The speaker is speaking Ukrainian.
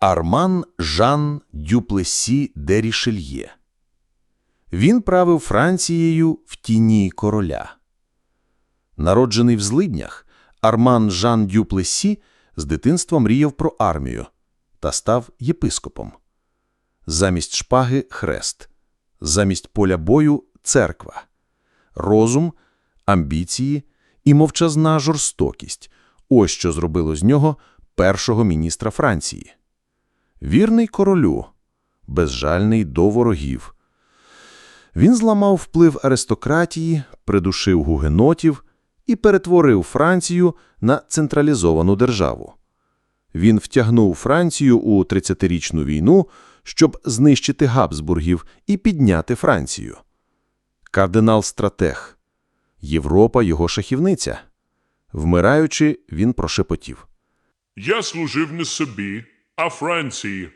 Арман Жан Дюплесі де Рішельє. Він правив Францією в тіні короля. Народжений в злиднях, Арман Жан Дюплесі з дитинства мріяв про армію та став єпископом. Замість шпаги – хрест, замість поля бою – церква. Розум, амбіції і мовчазна жорстокість – ось що зробило з нього першого міністра Франції. Вірний королю, безжальний до ворогів. Він зламав вплив аристократії, придушив гугенотів і перетворив Францію на централізовану державу. Він втягнув Францію у 30-річну війну, щоб знищити Габсбургів і підняти Францію. Кардинал-стратег. Європа – його шахівниця. Вмираючи, він прошепотів. Я служив не собі, а Франції.